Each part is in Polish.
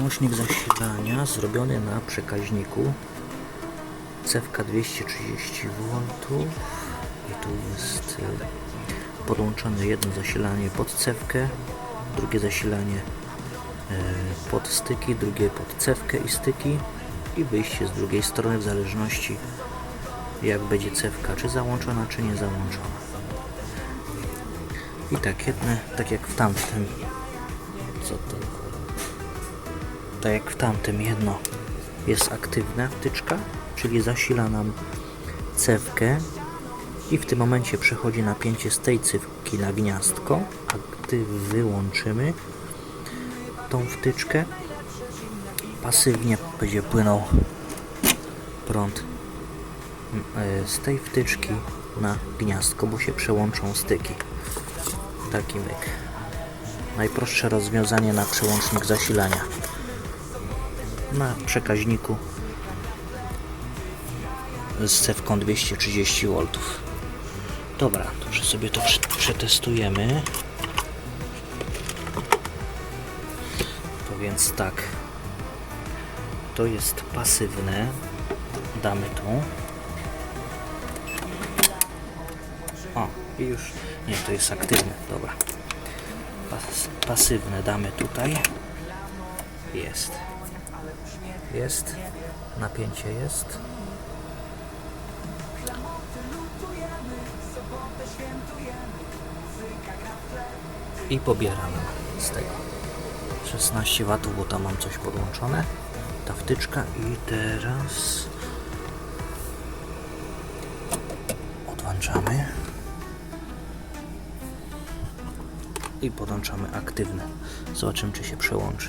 Przełącznik zasilania zrobiony na przekaźniku. Cewka 230 V i tu jest y, podłączone jedno zasilanie pod cewkę, drugie zasilanie y, pod styki, drugie pod cewkę i styki. I wyjście z drugiej strony w zależności jak będzie cewka czy załączona czy nie załączona. I tak jedne, tak jak w tamtym. Co to tak jak w tamtym jedno jest aktywna wtyczka, czyli zasila nam cewkę i w tym momencie przechodzi napięcie z tej cewki na gniazdko, a gdy wyłączymy tą wtyczkę, pasywnie będzie płynął prąd m, e, z tej wtyczki na gniazdko, bo się przełączą styki. Taki myk. Najprostsze rozwiązanie na przełącznik zasilania na przekaźniku z cewką 230 V. Dobra, to sobie to prze- przetestujemy. To więc tak. To jest pasywne. Damy tu. O, i już. Nie, to jest aktywne. Dobra. Pas, pasywne damy tutaj. Jest. Jest. Napięcie jest. I pobieram z tego 16 W, bo tam mam coś podłączone. Ta wtyczka i teraz odłączamy i podłączamy aktywne. Zobaczymy czy się przełączy.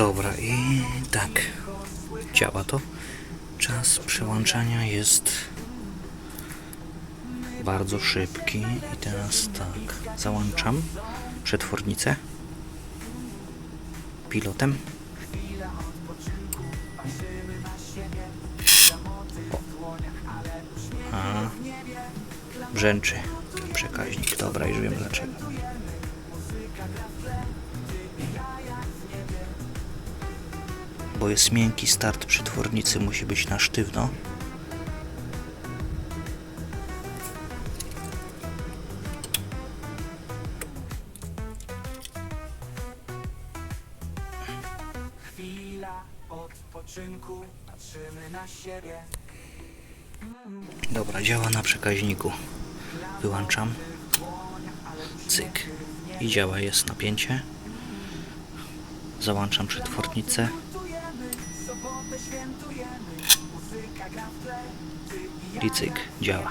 Dobra, i tak. Działa to. Czas przełączania jest bardzo szybki. I teraz tak. Załączam przetwornicę pilotem. A, brzęczy przekaźnik. Dobra, już wiem dlaczego. Bo jest miękki start przetwornicy, musi być na sztywno. Chwila odpoczynku, patrzymy na siebie. Dobra, działa na przekaźniku. Wyłączam. Cyk. I działa, jest napięcie. Załączam przetwornicę. I cyk, działa.